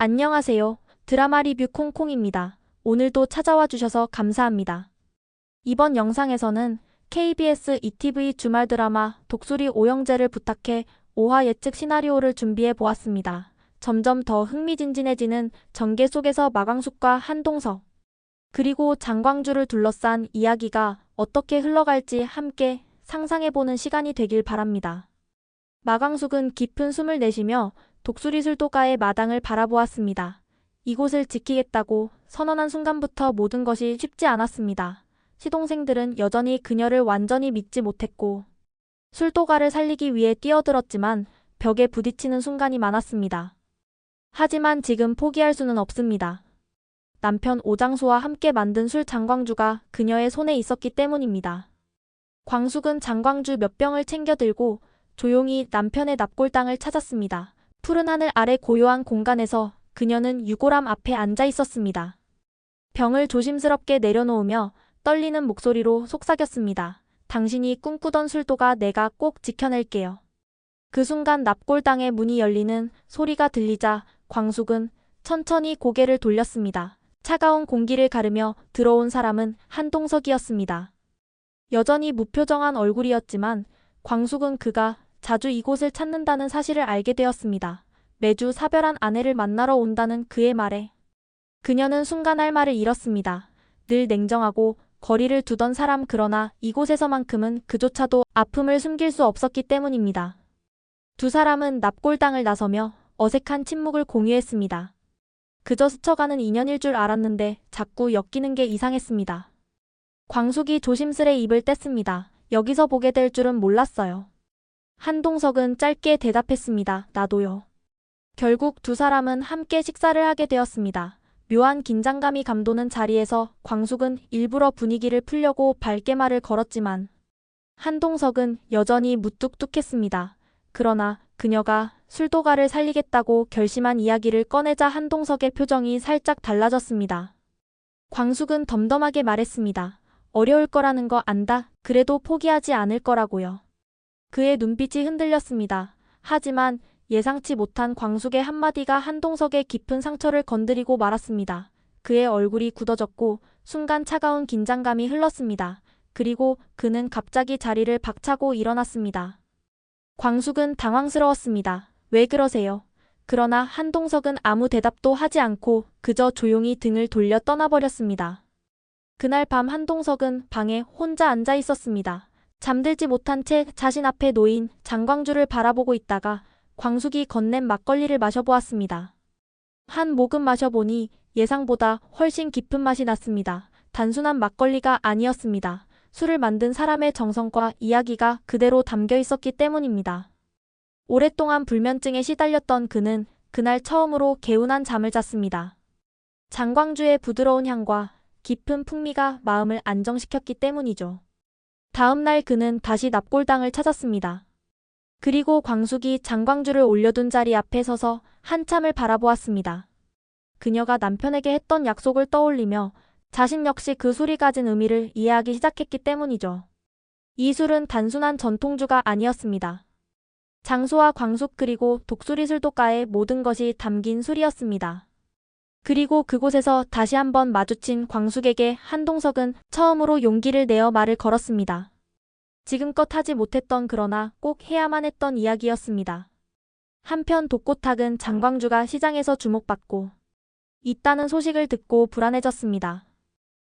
안녕하세요. 드라마 리뷰 콩콩입니다. 오늘도 찾아와 주셔서 감사합니다. 이번 영상에서는 KBS ETV 주말 드라마 독수리 오영재를 부탁해 5화 예측 시나리오를 준비해 보았습니다. 점점 더 흥미진진해지는 전개 속에서 마광숙과 한동석, 그리고 장광주를 둘러싼 이야기가 어떻게 흘러갈지 함께 상상해보는 시간이 되길 바랍니다. 마광숙은 깊은 숨을 내쉬며 독수리 술도가의 마당을 바라보았습니다. 이곳을 지키겠다고 선언한 순간부터 모든 것이 쉽지 않았습니다. 시동생들은 여전히 그녀를 완전히 믿지 못했고 술도가를 살리기 위해 뛰어들었지만 벽에 부딪히는 순간이 많았습니다. 하지만 지금 포기할 수는 없습니다. 남편 오장수와 함께 만든 술 장광주가 그녀의 손에 있었기 때문입니다. 광숙은 장광주 몇 병을 챙겨 들고 조용히 남편의 납골당을 찾았습니다. 푸른 하늘 아래 고요한 공간에서 그녀는 유골함 앞에 앉아 있었습니다. 병을 조심스럽게 내려놓으며 떨리는 목소리로 속삭였습니다. 당신이 꿈꾸던 술도가 내가 꼭 지켜낼게요. 그 순간 납골당의 문이 열리는 소리가 들리자 광숙은 천천히 고개를 돌렸습니다. 차가운 공기를 가르며 들어온 사람은 한동석이었습니다. 여전히 무표정한 얼굴이었지만 광숙은 그가 자주 이곳을 찾는다는 사실을 알게 되었습니다. 매주 사별한 아내를 만나러 온다는 그의 말에 그녀는 순간 할 말을 잃었습니다. 늘 냉정하고 거리를 두던 사람 그러나 이곳에서만큼은 그조차도 아픔을 숨길 수 없었기 때문입니다. 두 사람은 납골당을 나서며 어색한 침묵을 공유했습니다. 그저 스쳐가는 인연일 줄 알았는데 자꾸 엮이는 게 이상했습니다. 광숙이 조심스레 입을 뗐습니다. 여기서 보게 될 줄은 몰랐어요. 한동석은 짧게 대답했습니다. 나도요. 결국 두 사람은 함께 식사를 하게 되었습니다. 묘한 긴장감이 감도는 자리에서 광숙은 일부러 분위기를 풀려고 밝게 말을 걸었지만 한동석은 여전히 무뚝뚝했습니다. 그러나 그녀가 술도가를 살리겠다고 결심한 이야기를 꺼내자 한동석의 표정이 살짝 달라졌습니다. 광숙은 덤덤하게 말했습니다. 어려울 거라는 거 안다. 그래도 포기하지 않을 거라고요. 그의 눈빛이 흔들렸습니다. 하지만 예상치 못한 광숙의 한마디가 한동석의 깊은 상처를 건드리고 말았습니다. 그의 얼굴이 굳어졌고 순간 차가운 긴장감이 흘렀습니다. 그리고 그는 갑자기 자리를 박차고 일어났습니다. 광숙은 당황스러웠습니다. 왜 그러세요? 그러나 한동석은 아무 대답도 하지 않고 그저 조용히 등을 돌려 떠나버렸습니다. 그날 밤 한동석은 방에 혼자 앉아 있었습니다. 잠들지 못한 채 자신 앞에 놓인 장광주를 바라보고 있다가 광숙이 건넨 막걸리를 마셔보았습니다. 한 모금 마셔보니 예상보다 훨씬 깊은 맛이 났습니다. 단순한 막걸리가 아니었습니다. 술을 만든 사람의 정성과 이야기가 그대로 담겨 있었기 때문입니다. 오랫동안 불면증에 시달렸던 그는 그날 처음으로 개운한 잠을 잤습니다. 장광주의 부드러운 향과 깊은 풍미가 마음을 안정시켰기 때문이죠. 다음 날 그는 다시 납골당을 찾았습니다. 그리고 광숙이 장광주를 올려둔 자리 앞에 서서 한참을 바라보았습니다. 그녀가 남편에게 했던 약속을 떠올리며 자신 역시 그 술이 가진 의미를 이해하기 시작했기 때문이죠. 이 술은 단순한 전통주가 아니었습니다. 장소와 광숙 그리고 독수리 술도가의 모든 것이 담긴 술이었습니다. 그리고 그곳에서 다시 한번 마주친 광숙에게 한동석은 처음으로 용기를 내어 말을 걸었습니다. 지금껏 하지 못했던 그러나 꼭 해야만 했던 이야기였습니다. 한편 독고탁은 장광주가 시장에서 주목받고 있다는 소식을 듣고 불안해졌습니다.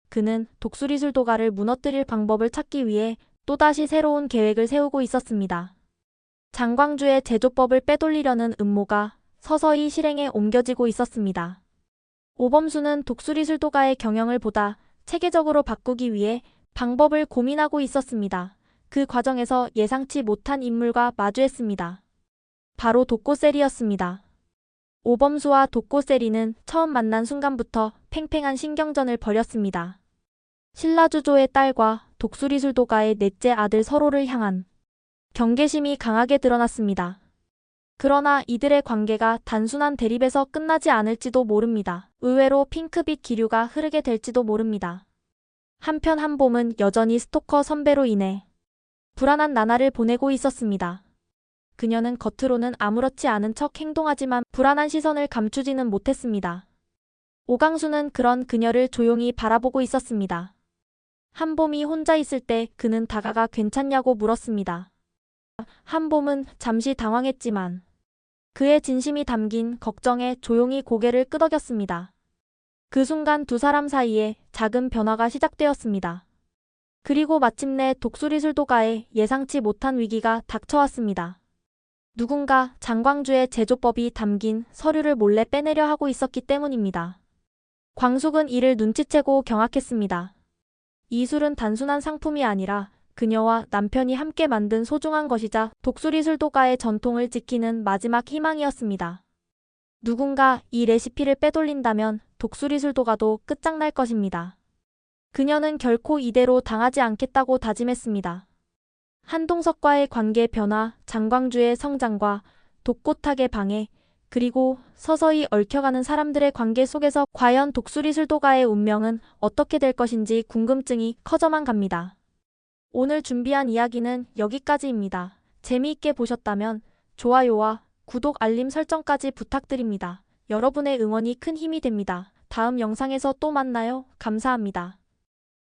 그는 독수리 술 도가를 무너뜨릴 방법을 찾기 위해 또다시 새로운 계획을 세우고 있었습니다. 장광주의 제조법을 빼돌리려는 음모가 서서히 실행에 옮겨지고 있었습니다. 오범수는 독수리 술도가의 경영을 보다 체계적으로 바꾸기 위해 방법을 고민하고 있었습니다. 그 과정에서 예상치 못한 인물과 마주했습니다. 바로 독고셀이었습니다. 오범수와 독고셀이는 처음 만난 순간부터 팽팽한 신경전을 벌였습니다. 신라주조의 딸과 독수리 술도가의 넷째 아들 서로를 향한 경계심이 강하게 드러났습니다. 그러나 이들의 관계가 단순한 대립에서 끝나지 않을지도 모릅니다. 의외로 핑크빛 기류가 흐르게 될지도 모릅니다. 한편 한봄은 여전히 스토커 선배로 인해 불안한 나날을 보내고 있었습니다. 그녀는 겉으로는 아무렇지 않은 척 행동하지만 불안한 시선을 감추지는 못했습니다. 오강수는 그런 그녀를 조용히 바라보고 있었습니다. 한봄이 혼자 있을 때 그는 다가가 괜찮냐고 물었습니다. 한봄은 잠시 당황했지만 그의 진심이 담긴 걱정에 조용히 고개를 끄덕였습니다. 그 순간 두 사람 사이에 작은 변화가 시작되었습니다. 그리고 마침내 독수리 술도가에 예상치 못한 위기가 닥쳐왔습니다. 누군가 장광주의 제조법이 담긴 서류를 몰래 빼내려 하고 있었기 때문입니다. 광숙은 이를 눈치채고 경악했습니다. 이 술은 단순한 상품이 아니라 그녀와 남편이 함께 만든 소중한 것이자 독수리 술도가의 전통을 지키는 마지막 희망이었습니다. 누군가 이 레시피를 빼돌린다면 독수리 술도가도 끝장날 것입니다. 그녀는 결코 이대로 당하지 않겠다고 다짐했습니다. 한동석과의 관계 변화, 장광주의 성장과 독고탁의 방해, 그리고 서서히 얽혀가는 사람들의 관계 속에서 과연 독수리 술도가의 운명은 어떻게 될 것인지 궁금증이 커져만 갑니다. 오늘 준비한 이야기는 여기까지입니다. 재미있게 보셨다면 좋아요와 구독 알림 설정까지 부탁드립니다. 여러분의 응원이 큰 힘이 됩니다. 다음 영상에서 또 만나요. 감사합니다.